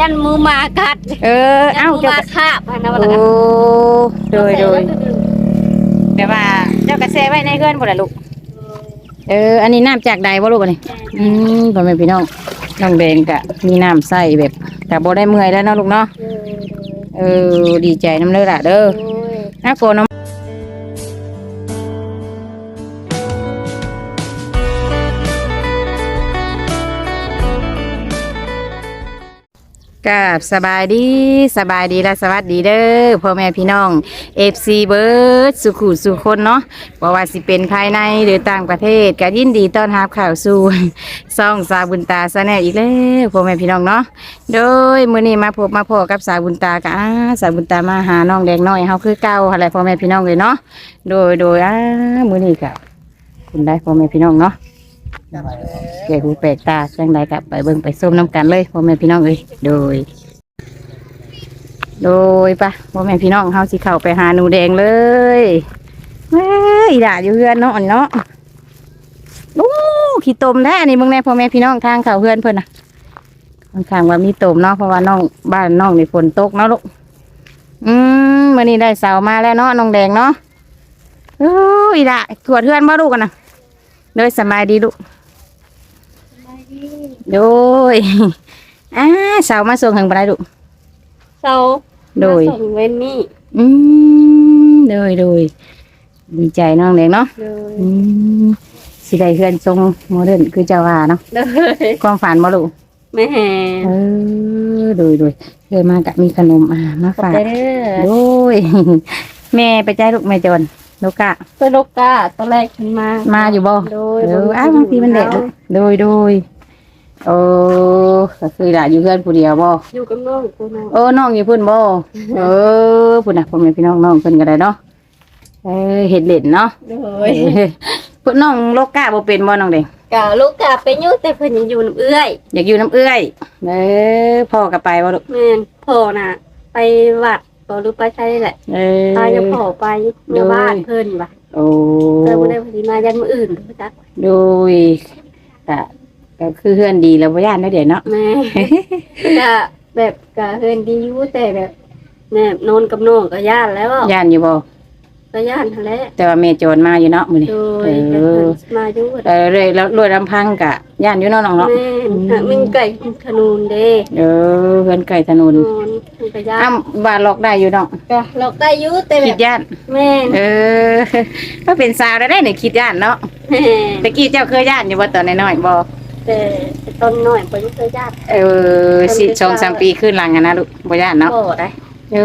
ยันมือมากัดเออยันเอ้ามือเจ้ามาก็คาบอันนั้นว่าโอ้ล่ะโดยโดยแบบว่าเจ้ากระแซไว้ในเพื่อนบ่ล่ะลูก เออ อันนี้น้ำจากใดบ่ลูกอันนี้อืมพ่อแม่พี่น้องน้องแดงกะมีน้ำใส่แบบแต่บ่ได้เมื่อยแล้วเนาะลูกเนาะ เออ ดีใจน้ำเลยล่ะเด้อน่าโกน้ำ กับสบายดีสบายดีและสวัสดีเด้อพ่อแม่พี่น้องเอฟซีเบิร์ดสุขุสุคนเนาะบ่ว่าสิเป็นภายในหรือต่างประเทศก็ยินดีต้อนรับข่าวสู่ ซ่องสาวบุญตาซะแน่อีกแล้วพ่อแม่พี่น้องเนาะโดยมื้อนี้มาพบมาพอกับสาวบุญตากะอ่าสาวบุญตามาหาน้องแดงน้อยเฮาคือเก่าอะไรพ่อแม่พี่น้องเลยเนาะโดยโดยอ่ามื้อนี้ก็คุณได้พ่อแม่พี่น้องเนาะ แก่หูแปลกตาจังใดกับไปเบิ่งไปส้มน้ำกันเลยพ่อแม่พี่น้องเอ้ยโดย โดยปะพ่อแม่พี่น้องเฮาสิเข้าไปหาหนูแดงเลยเฮ้ยอีด่าอยู่เฮือนเนาะอันเนาะโอ้ขี้ตมแท้อันนี้มึงแน่พ่อแม่พี่น้องทางเขาเพื่อนเพื่อนนะค่อนข้างว่ามีตมเนาะเพราะว่าน้องบ้านน้องนี่ฝนตกเนาะลูกอืมมื่อนี้ได้เสามาแล้วเนาะน้องแดงเนาะโอ้ยละตรวจเพื่อนบ่ลูกกันนะโดยสบายดีลูก โดยอ่าเสามาส่งทางบ่ได้ลูกเซาโดยมาส่งเว้นนี่อืมโดยโดยดีใจน้องแดงเนาะเลยอืมสิได้เพื่อนทรงโมเดิร์นคือเจ้าว่าเนาะเลยความฝันบ่ลูกแม่แห่เออโดยโดยเคยมากะมีขนมอ่ามาขอบฝากใจเด้อโดย แม่ไปใจลูกแม่จนลูกกะ ตัวโลกาตอนแรกฉันมามามาอยู่บ่ โดยเอออ้าวบางทีมันเด็กลูกโดยโดย โอ้ก็คือหลานอยู่เพื่อนผู้เดียวบ่ อยู่กับน้องกูน้องโอ้น้องอยู่พุ่นบ่ เออพุ่นน่ะพ่อแม่พี่น้องน้องเพิ่นก็ได้เนาะ เออเห็ดเล่นเนาะโดเอยอพุ่นน้องโลกกะบ่เป็นบ่น้องเด้งกะลูกกาไปอยู่แต่เพิ่นยังอยู่น้ำเอื้อยอยากอยู่น้ำเอื้อยเออพ่อก็ไปบ่ลูกแม่นพ่อน่ะ ไปวัดบ่รู้ไปใช่แหละเออ ตาจะพ่อไปเมื่อบ้านเพิ่นว่ะโอ้เจอบ่ได้พอดีมายันมื้ออื่นรู้จักโดยก็ ก็คือเพื่อนดีแล้วบ่ย่านเนาะเดี๋ยวเนาะ แม่ก็แบบก็เฮือนดีอยู่แต่แบบแน่นอนกับน้องก็ย่านแล้วย่านอยู่บ่ก็ย่านหั่นแหละแต่ว่าแม่โจรมาอยู่เนาะมื้อนี้ โดเอยอมาอยู่เออเลยแล้วรวยลำพังกะย่านอยู่เนาะน้องเนาะ แม่หากมึงไก่ขนูนเด้เออเพื่อนไก่ถนนนอนมันก็ย่าอ้านบ้านล็อกได้อยู่เนาะก็เราได้อยู่แต่แบคิบดย่าน แม่นเออ ก็เป็นสาวได้ได้เนี่ยคิดย่านเนาะแม่ตะกี้เจ้าเคยย่านอยู่บ่ตอนน้อยๆบ่ แต่แต่ตอนน้อยบ่ยังเคยย่านเออสิสองสามปีขึ้นหลังอะนะลูกบ่ย่านเนาะบ่ได้เอ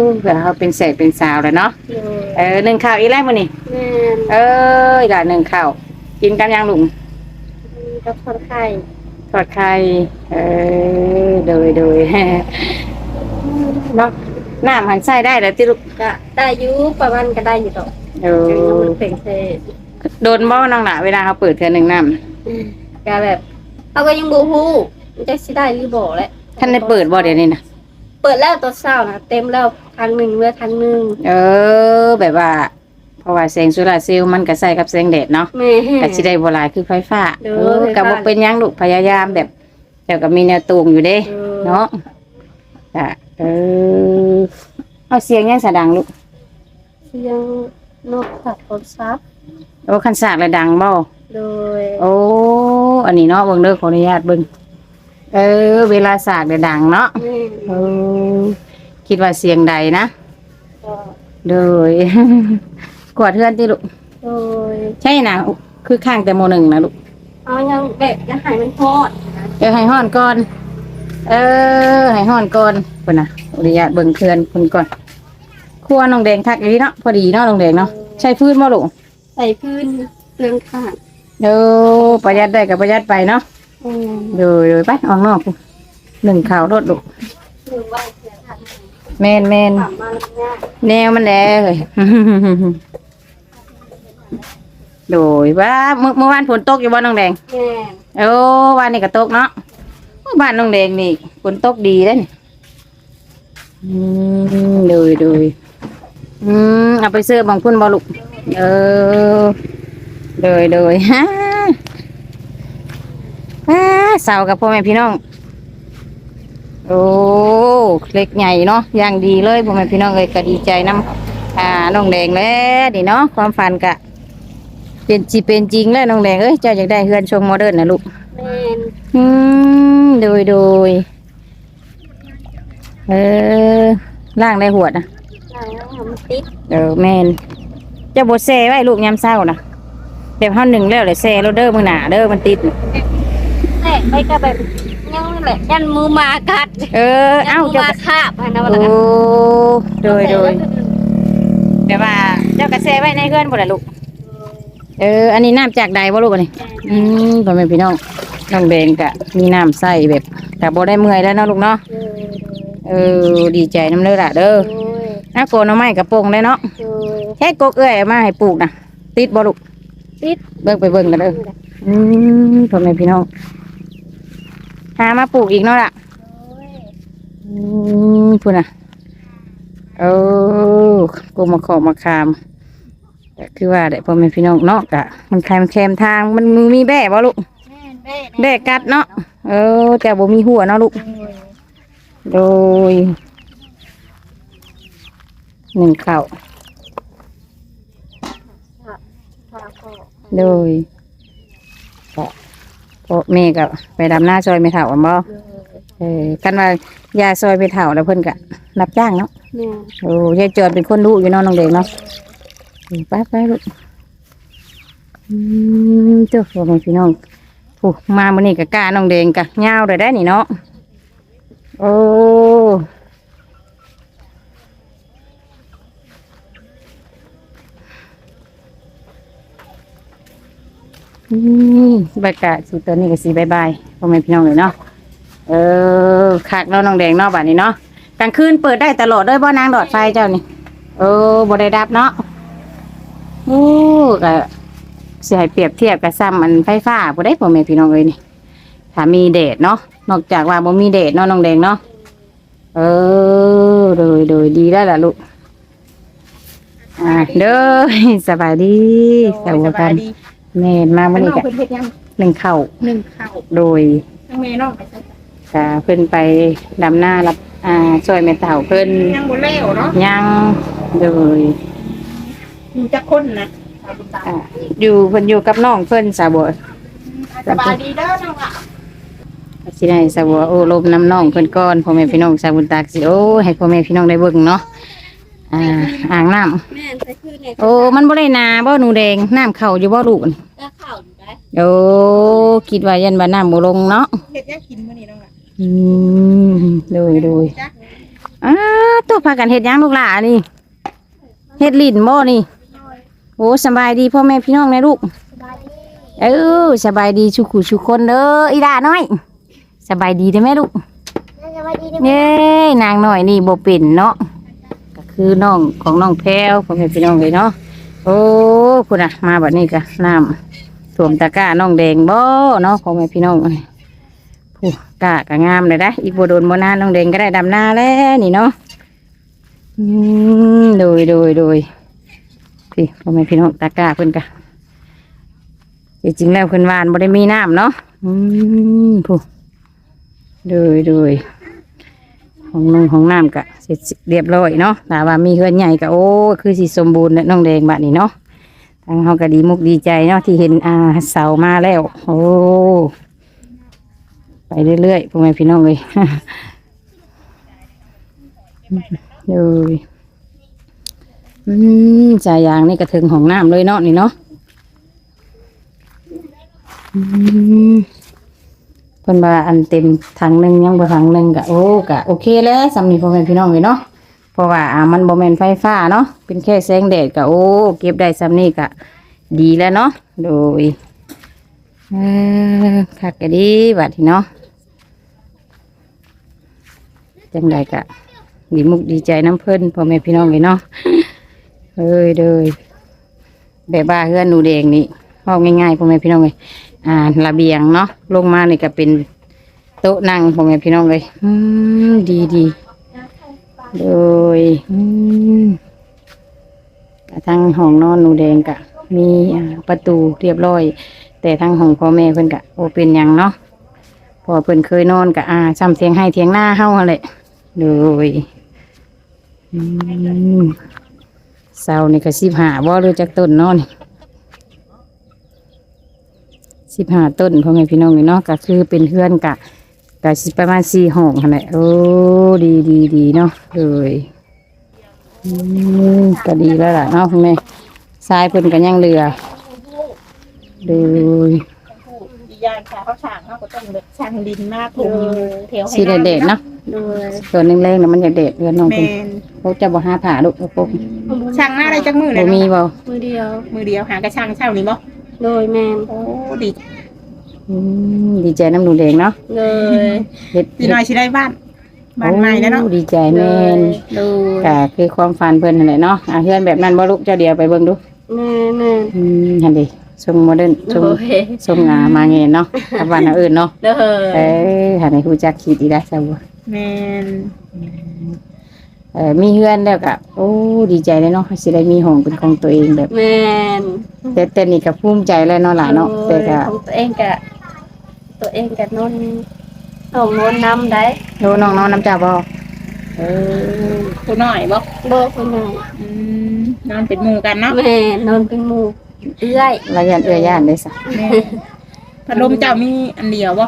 อเผื่อเขาเป็นแสกเป็นสาวแล้วเนาะโดยเออหนึ่งข้าวอีกแล้วมื้อนี้แม่นเอ้ยด่าหนึ่งข้าวกินกันยังลุงกับคนไข้ทอดไข่เออโดยโดยเนาะน้ำหันใส่ได้แล้วที่ลูกก็ได้อยู่ประมาณก็ได้อยู่ดอกเอยังอบ่ได้เป็นเซ่โดนบ่น้องหละเวลาเขาเปิดเทือหนึ่งน้ ก็แบบเขาก็ยังบ่ฮู้มันจะสิได้หรือบ่แหละำท่านได้เปิดบ่เดี๋ยวนี้นะเปิดแล้วตอนเช้านะเต็มแล้วทางหนึ่งเหลือทางหนึ่งเออ แบบว่า เพราะว่าแสงโซลาร์เซลล์มันก็ใส่กับแสงแดดเนาะแม่ก็สิได้บ่หลายคือไฟฟ้าเด้อเออไฟฟ้าก็บ่เป็นหยังลูกพยายามแบบแต่ก็มีแนวตรงอยู่เด้เออเนาะอะเออเอาเสียงยังสะดังลูกเสียงนกขัดโทรศัพท์โอ้คันสากระดังบ่ โดยโอ้อันนี้เนาะเบิ่งเด้อขออนุญาตเบิ่งเออ เวลาสากเดี๋ยวดังเนาะแม่เออคิดว่าเสียงใดนะก็โดย กวาดเทือนที่ลูกโดยใช่นะคือข้างแต่โมหนึ่งนะลูกเอายังแบบจะหายมันทอดนะเดี๋ยวให้ห้อนก่อน เออให้ห้อนก่อนคนนะขออนุญาตเบิ่งเทือนคนก่อนครัวน้องแดงคักอีเนาะพอดีเนาะน้องแดงเนาะใช้พื้นบ่ลูกใส่พื้นเรื่องข้าง เออประหยัดได้กับประหยัดไปเนาะอืมโดยโดยไปออกนอกพู้นหนึ่งข่าวรถลูกหรือว่าเสียทางแมนแมนถามมาแล้วเนี่ยแนวมันแดงเลย โดยว่าเมื่อเมื่อวานฝนตกอยู่บ้านน้องแดง แม่โอ้วันนี้ก็ตกเนาะโอ้บ้านน้องแดงนี่ฝนตกดีเลยนี่อืมโดยโดยอืมเอาไปซื้อบางพุ่นบอลุกเออ โดยโดยฮ่าฮ่าสาวกับพ่อแม่พี่น้อง โอ้เล็กใหญ่เนาะอย่างดีเลยพ่อแม่พี่น้องเอ้ยก็ดีใจนํอ่าน้องแดงแล้วนี่เนาะความฝันกะ เป็นจีเป็นจริงแล้วน้องแดงเอ้ยเจ้าอยากได้เฮือนชงโมเดิร์นนะลูกแม่นอืมโดยโดยเออล่างได้หัวนะหลังแล้วมันติด เออแมนเจะบดแซ่ไว้ลูกยามเศร้านะ แบบห้าหนึ่งแล้วเลยแซ่โรเดอร์มือหนาเด้อมันติดแม่ไปก็แบบยังแหละยันมือมากัดเออ เอ้ายันมือเจ้ามาคาบอะนะว่าโอ้ล่ะโดยโดยแบบว่าเจ้ากระแซ่ไว้ในเพื่อนบ่ล่ะลูก เออ อันนี้น้ำจากใดบ่ลูกอันนี้ อืมพ่อแม่พี่น้องน้องแดงกะ มีน้ำใส่แบบแต่บ่ได้เมื่อยแล้วเนาะลูกเนาะ เออเออดีใจน้ำเลือดอะเด้อโดยน้าโกนเอาไม้กระโปรงได้เนาะโดยแค่กกเอ้อยเอามาให้ปลูกนะติดบ่ลูก ติดเบิ่งไปเบิ่งกันเด้ออืมพ่อแม่พี่น้องหามาปลูกอีกเนาะล่ะอืมพูดนะเออกูมาขอมาคามแต่คือว่าได้พ่อแม่พี่น้องเนาะกะมันแคมแคมทางมันมีแบ่บ่ลูกแแบ่กัดเนาะเออแต่บ่มีหัวเนาะลูกโดยโดยหนึ่งเข่า พาพ่อโดยก็พ่อแม่ก็ไปดำหน้าซอยไม่เถ่ากันบ่โดยเออกันว่ายาซอยไม่เถ่าแล้วเพิ่นก็รับจ้างเนาะแม่นโอ้ยายจอนเป็นคนดูอยู่เนาะน้องเด็กเนาะเออไปไปลูกอืมเจ้าพ่อแม่พี่น้องผู้มามื้อนี้ก็กล้าน้องเดงกะยาวเลยได้นี่เนาะโอ้ อืมบรรยากาศสุดตอนนี้ก็สีบายบายพ่อแม่พี่น้องเลยเนาะเออคักเนาะน้องแดงเนาะบัดนี้เนาะกลางคืนเปิดได้ตลอดด้วยบ่นางดอดไฟเจ้านี่เออบ่ได้ดับเนาะโอ้ก็สิให้เปรียบเทียบกับซ้ำมันไฟฟ้าบ่ได้พ่อแม่พี่น้องเลยนี่ถ้ามีแดดเนาะนอกจากว่าบ่มีแดดเนาะน้องแดงเนาะเออโดยโดยดีแล้วล่ะลูกอ่าเด้อสบายดีสวัสดี แม่นมามื้อนี้น้องก็เพิ่นเฮ็ดยังหนึ่งเข้าหนึ่งข้าวโดยทั้งแม่น้องไปใส่ค่ะเพิ่นไปดำหน้ารับอ่าช่วยแม่เต่าเพิ่นยังบ่แล้วเนาะยังโดยอยู่จักคนนะสาวบุญตาอ่าอยู่เพิ่นอยู่กับน้องเพิ่นสาวบัว สบายดีเด้อน้องอะสิได้สาวบัวโอ้ลมน้ำน้องเพิ่นก่อนพ่อแม่พี่น้องสาวบุญตากสิโอ้ให้พ่อแม่พี่น้องได้เบิ่งเนาะอ่าอ่างน้ำแม่นไปคือเนี่ยโอ้มันบ่ได้นาบ่หนูแดงน้ำเข้าอยู่บ่ลูกนี่ก็เข้าอยู่ได้ โอ้คิดว่ายันว่าน้ำบ่ลงเนาะเฮ็ดยังกินมื้อนี้น้องอะอืมโดยโดยจ๊ะอ้าตัวพากันเฮ็ดหยังลูกหล่ะนี่เฮ็ดลิ้นบ่นี่โอ้สบายดีพ่อแม่พี่น้องนะลูกเออสบายดีชุกุชุกคนเด้ออีดาน้อย สบายดีได้ไหมลูกเย้นางน้อยนี่บ่เป็นเนาะก็คือน้องของน้องแพรวพ่อแม่พี่น้องเลยเนาะโอ้คุณอะมาบัดนี้ก็น้ำ ท่วมตะกร้าน้องแดงบ่เนาะพ่อแม่พี่น้องเอ้ยผู้กะก็งามเลยนะอีกบ่โดนบ่นานน้องแดงก็ได้ดำหน้าแล้วนี่เนาะอืมโดยโดยโดยพี่พ่อแม่พี่น้องตากร้าเพิ่นกะจริงๆแล้วเพิ่นวานบ่ได้มีน้ำเนาะอืมผู้โดยโดยของนงของน้ำกะเสร็จเรียบร้อยเนาะแต่ว่ามีเฮือนใหญ่กะโอ้คือสิสมบูรณ์แล้วน้องแดงบัดนี้เนาะ ทางเฮาก็ดีมุกดีใจเนาะที่เห็นอาเสามาแล้ว โอ้ไปเรื่อยๆพ่อแม่พี่น้องเลยโดยอืมสายยางนี่กระถึงของน้ำเลยเนาะนี่เนาะอืมเพิ่นว่าอันเต็มถังหนึ่งยังบ่ถังหนึ่งกะโอ้กะโอเคแล้วสำนีพ่อแม่พี่น้องเลยเนาะ เพราะว่าอ่ามันบ่แม่นไฟฟ้าเนาะเป็นแค่แสงแดดกะโอ้เก็บได้สำนี้กะดีแล้วเนาะโดยเออคักกะดีบัดนี้เนาะจังใดกะดีมุกดีใจน้ำเพิ่นพ่อแม่พี่น้องเลยเนาะเอ้ยเด้ยแบบบ้าเฮือนหนูแดงนี่เอาง่ายๆพ่อแม่พี่น้องเลยอ่าระเบียงเนาะลงมานี่ก็เป็นโต๊ะนั่งพ่อแม่พี่น้องเลยอืมดีดี โดยทั้งห้องนอนหนูแดงกะ มีประตูเรียบร้อย แต่ทั้งห้องพ่อแม่เพิ่นกะโอเป็นหยังเนาะพอเพิ่นเคยนอนกับอาซ้ำเทียงให้เทียงหน้าเฮาหั่นแหละโดยเสานี่ก็สิบหาบ่หรือจักต้นนอนสิบหาต้นพ่อแม่พี่น้องนี่เนาะก็คือเป็นเพื่อนกะ กะสิประมาณสี่ห้องหั่นแหละโอ้ดีดีดีเนาะเลยอืมก็ดีแล้วล่ะเนาะคุณแม่ทรายเพิ่นก็ยังเหลือเลยอีกอย่างค่ะเขาช่างเขาก็ต้องแบบช่างดินมากลงแถวให้สีเด็ดๆเนาะโดยส่วนแรงๆน่ะมันจะเด็ดเรือนน้องแมเพิ่นนเขาจะบ่หาผ่าลูกเอาปุ๊บช่างหน้าได้จักมือเลบ่ยมีเนาะบ่มือเดียว มือเดียวหากระช่างเช่านี่บ่โดยแมนโอ้ดี อืมดีใจน้ำหนูแดงเนาะเลยเฮ็ดดีหน่อยสิได้บ้านบ้านใหม่แล้วเนาะโอ้ดีใจแม่นโดยก็คือความฝันเพิ่นนั่นแหละเนาะอะเฮือนแบบนั้นบ่ลูกเจ้าเดียวไปเบิ่งดูแม่แม่อืมหั่นดิทรงโมเดิร์นทรงโดยทรงงามาเงินเนาะกับบ้านอื่นเนาะโดเอ้ยหั่นให้ฮู้จักคิดอีได้ซะบ่ แมนเออมีเฮือนแล้วก็โอ้ดีใจเลยเนาะสิได้มีห้องเป็นของตัวเองแบบแม่นแต่แต่นี่ก็ภูมิใจแล้วเนาะหลานเนาะแต่ก็ของตัวเองกะ ตัวเองกะนนน้องนนนำได้โน้น้องๆน้ำเจ้าบ่เออตัวหน่อยบ่บ่คนไหนอืมนอนเป็นหมู่กันเนาะแม่นนเป็นหมู่เอื้อยระยันเอื้อย่านได้ซะแม่พัดลมเจ้ามีอันเดียวบ่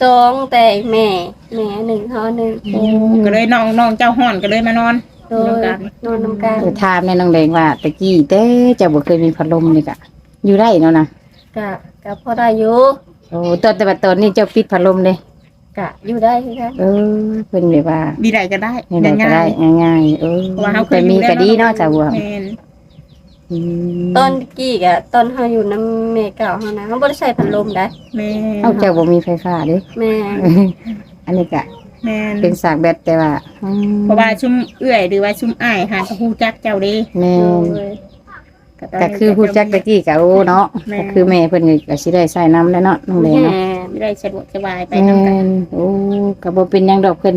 สองแต่แม่แม่หนึ่งเฮาหนึ่งก็เลยน้องน้องเจ้าห่อนก็เลยมานอนโดยนอนนำกันเออถามแม่น้องแดงว่าตะกี้เต้เจ้าบ่เคยมีพัดลมนี่กะอยู่ได้เนาะนะกะกะพอได้อยู่ โอ้ตอนแต่ว่าตอนนี้เจ้าปิดพัดลมเลยกะอยู่ได้คือกันเออเพิ่นแบบว่าดีใดก็ได้ให้ได้ก็ได้ง่ายๆเออเพราะว่าเขาเคแต่ยมีอยู่ก็ดีเนาะจ้าบัวแม่นอืมตอนกี้กะตอนเฮาอยู่นำแม่เก่าเฮานะเฮาบ่ได้ใช้พัดลมได้แม่นเอาเจ้าบ่มีไฟฟ้าเด้ แม่อันนี้ก็แม่นเป็นสากแบตแต่ว่าอืมเพราะว่าชุ่มเอื้อยหรือว่าชุ่มอ้ายหาก็ฮู้จักเจ้าเด้แม่โดนย ก็คือฮู้จักตะกี้ก็โอ้เนาะแม่ ก็คือแม่เพิ่นก็สิได้ใช้น้ำแล้วเนาะน้องแดงแม่เนาะไม่ได้สะดวกสบายไปแม่นำกัน นโอ้ก็บ่เป็นหยังดอกเพิ่น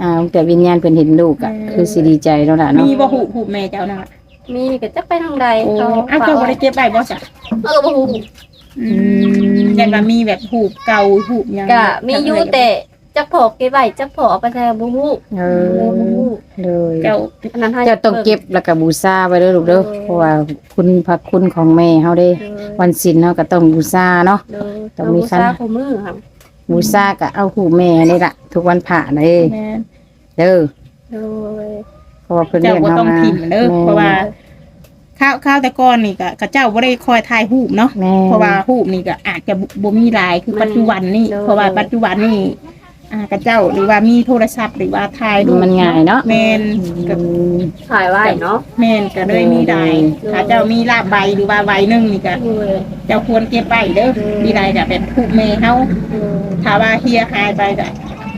อ่าแต่วิญญาณเพิ่นเห็นลูกอะอืมคือสิดีใจแล้วล่ะเนาะมีบ่ฮู้ฮู้แม่เจ้านั่นล่ะมีก็จักไปทางใดโอ้เขาอ้าวเจ้าบ่ได้เก็บไว้บ่จ้ะเออบ่ฮู้อืมยันว่ามีแบบฮูบเก่าฮูบหยังกะมีอยู่แต่ จักพอเก็บไว้จักพอเอาไปแต่บ่ฮู้เอเออบ่อฮู้เลยเจ้าอันนั้นให้เจ้าต้องเก็บแล้วก็บูชาไว้เด้อลูกเด้อเออเพราะว่าคุณพระคุณของแม่เฮาเด้เออวันศีลเฮาก็ต้องบูชาเนาะเออต้องมีคันเาบูชาคู่มือครับบูชาก็เอาหูแม่นี่ล่ะ ทุกวันพระเลยแม่นเด้อโดยเพราะว่าเพิ่นเจ้าเลี้ยงบ่เฮาต้องมาพิมพ์เด้อเพราะว่าข้าวข้าวแต่ก่อนนี่ก็ก็เจ้าบ่ได้คอยถ่ายรูปเนาะ แม่ เพราะว่ารูปนี่ก็อาจจะบ่มีหลายคือปัจจุบันนี่เพราะว่าปัจจุบันนี่ อ่ากระเจ้าหรือว่ามีโทรศัพท์หรือว่าถ่ายรูปมันง่ายเนาะแม่นก็อืมถ่ายไว้เนาะแม่นก็เลยมีได้เออถ้าเจ้ามีลาบใบหรือว่าใบหนึงนี่ก็โดยเจ้าควรเก็บไว้เด้อเออมีได้ก็แบบผูกแม่เฮาโดยถ้าว่าเฮียหายไปก็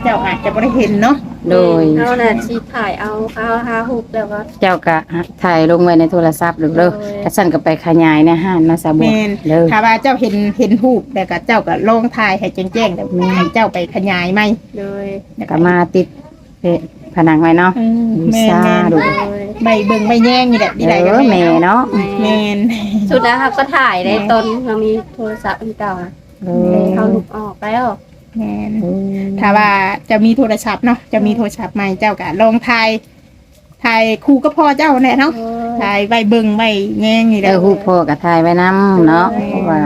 เจ้าอาจจะบ่ได้เห็นเนาะโดย เอาน่ะสิถ่ายเอาเอาหาฮูปแล้วก็เจ้าก็ถ่ายลงไว้ในโทรศัพท์ลูกเด้อโดยถ้าสั่นก็ไปขยายในห้างนะสาบัวแม่นเด้อถ้าว่าเจ้าเห็นเห็นรูปแล้วก็เจ้าก็ลองถ่ายให้แจ้งๆแต่ให้เจ้าไปขยายไหมโดยก็มาติดเอ๊ะผนังไว้เนาะอืมบูแม่นชาแม่นดูโดยใบเบิ่งใบแย่งนี่แหละดีเอได้ก็อแม่เนาะแม่นสุดนะครับก็ถ่ายได้ตอนเรามีโทรศัพท์อันเก่านะเอเอาอลูกออกแล้ว แม่นเออถ้าว่าจะมีโทรศัพท์เนาะจะมีโทรศัพท์ใหม่เจ้าก็ลองถ่ายถ่ายคู่ก็พอเจ้าแน่เนาะโดยถ่ายใบเบิ่งใบแย่งนี่แหเอละอฮู้พ่อก็ถ่ายไว้นํเนาะเออเพราะว่า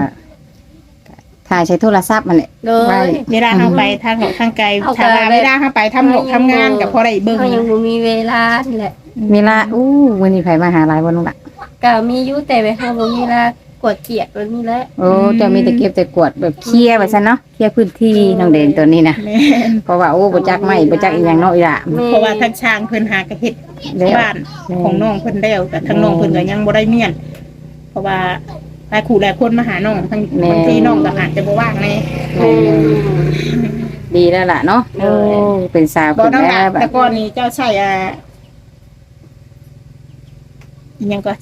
ถ่ายใช้โทรศัพท์มันแหละ โดไว้ ย เวลาเราไปทางหอกทางไกลเอาถ้าว่าไกลเวลาเราไปทำหอกทำงานกับพอได้เบิ่งเขายังบ่มีเวลานี่แหละเวลาอู้วันนี้ไผมาหาหลายวันลงละก็มีอยู่แต่ไปเขาบ่มีเวลา กดเกลียดมันมีแล้วโอ้เจะมีแต่เก็บแต่กวาดแบบเคลียร์ว่าซั่นเนาะเคลียร์พื้นที่น้องเด่นตัวนี้นะแม่นเพราะว่าโอ้บ่จักไม้บ่จักอีหยังเนาะอีหล่ะแม่เพราะว่าทางช่างเพิ่นหากระเฮ็ดแล้วบ้านของน้องเพิ่นแล้วแต่ทางน้องเพิ่นก็ยังบ่ได้เมียน เพราะว่าหลายคู่หลายคนมาหาน้องทั้งบางทีน้องก็อาจจะบ่ว่างใน แม่ดีแล้วล่ะเนาะโอ้เป็นสาวบ่ขึ้นน้องแล้ละวบัแต่ดก่อนนี้เจ้าใช้อ่าอิหยังก็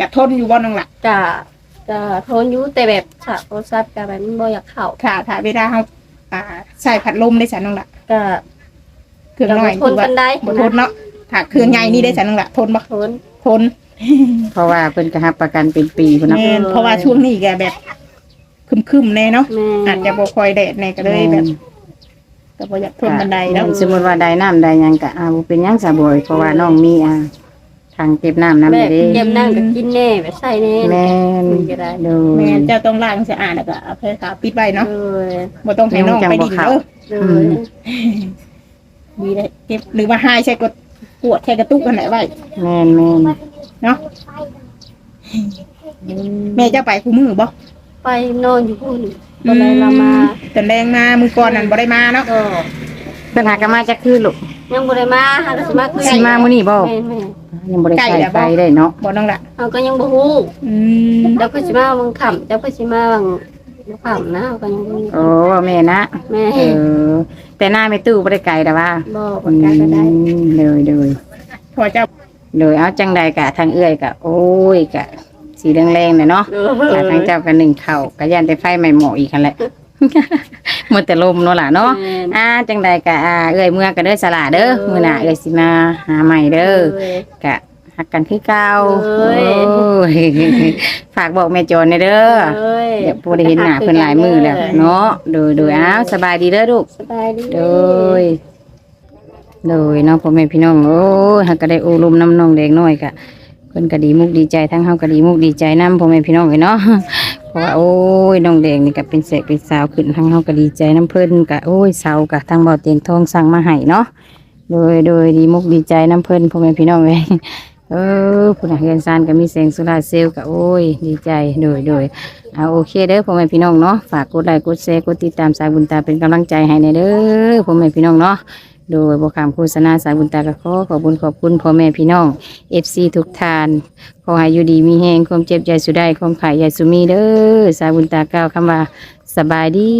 กะทนอยู่บ่น้องละก็ก็ทนอยู่แต่แบบฉากโทรศัพท์ก็แบบมันบ่อยากเข้าค่ะ ถ้าเวลาเฮาอ่าใช้พัดลมได้ซะน้องละก็เครื่องน้อยทนกันได้บ่ทนเนาะถ้าเครื่องใหญ่นี่ได้ซะน้องละทนบ่ทนทนเพราะว่าเพิ่นก็รับประกันเป็นปีพุ่นเนาะแม่นเออเพราะว่าช่วงนี้แกแบบคึมๆแน่เนาะแม่อาจจะบ่ค่อยแดดแน่ก็เลยแบบก็บ่อยากทนบันไดแล้วสมมติว่าได้น้ำได้หยังก็อ่าบ่เป็นหยังสะบ่อยเพราะว่าน้องมีอ่า ทางเก็บน้ำน้ำแบนี่บเด้เก็บนั่งก็กินแน่แบบใส่แน่แม่นมันก็ได้ดูแม่เจ้าต้องล้างสะอาดแล้วก็เอาไปขาปิดไว้เนาะเออบ่ต้องให้น้องไปดินเด้อเออือมดีได้เก็บหรือว่าหายใช้กดปวดแค่กระตุกกันไหนไว้แม่นแม่นเนาะแม่เจ้าไปคู่มือบ่ไปนอนอยู่พุ่นบ่ได้เรามาตอนแรงมามือก่อนนั่นบ่ได้มาเนาะก็เพิ่นหากันมาจักคืนลูก ยังบ่ได้มาหาก็สิมาคือสิมามื้อนี้บ่แม่นแม่ยังบ่ได้ใส่ไฟได้เนาะบ่น้องละเฮาก็ยังบ่ฮู้อืมเดี๋ยวก็สิมาบางค่ำเดี๋ยวก็สิมาบางค่ำนะเฮาก็ยังบ่ฮู้โอ้แม่นะแม่เออ แต่หน้าไม่ตู้บ่ได้ไกลแต่ว่าบ่บ่กล้าก็ได้อืมเลยเลย พอเจ้าเลยเอาจังใดกะทางเอื้อยกะโอ้ยกะ สีแรงๆน่ะเนาะเออ กะทางเจ้าก็หนึ่งเข่าวกะยันแต่ไฟใหม่หมออีกคันแหละ มันแต่ลมเนาะล่ะเนาะแม่นอ่าจังใดกะอ่าเอื้อยเมื่อก็เด้อสละเด้อเออมื้อหน้าเอื้อยสิมาหาใหม่เด้อเออกะหักกันคือเก่าเอ้ยโอ้ยฝากบอกแม่โจรหน่อยเด้อเอ้ยเดี๋ยวบ่ได้เห็นหน้าเพิ่นหลายมื้อแล้วเนาะโดยโดยอ้าวสบายดีเด้อลูกสบายดีโดยโดยเน้องพ่อแม่พี่น้องโอ้ยหากก็ได้โอลมน้ำน้องเด็กน้อยกะเพิ่นก็ดีมุกดีใจทั้งเฮาก็ดีมุกดีใจนํพ่อแม่พี่น้องเลยเนาะเพราะว่าโอ้ยน้องแดงนี่ก็เป็นเสกเป็นสาวขึ้นทั้งเฮาก็ดีใจน้ำเพิ่นก็โอ้ยเสากะทางบ่อเตียงทองสั่งมาให้เนาะโดยโดยดีมุกดีใจน้ำเพิ่นพ่อแม่พี่น้องเลยเออผู้นักเรียนซานก็มีแสงโซลาร์เซลก็โอ้ย ดีใจโดยโดยเอาโอเคเด้อพ่อแม่พี่น้องเนาะฝากกดไลค์กดแชร์กดติดตามสายบุญตาเป็นกำลังใจให้ในเด้อพ่อแม่พี่น้องเนาะ โดยบคำโฆษณาสายบุญตากระขอขอบุญขอบคุณพ่อแม่พี่น้องเอฟซีทุกท่าน ขอให้อยู่ดีมีแหงความเจ็บใจสุดได้ความขายใหญ่สุมีเด้อสายบุญตากล่าวคำว่าสบายดี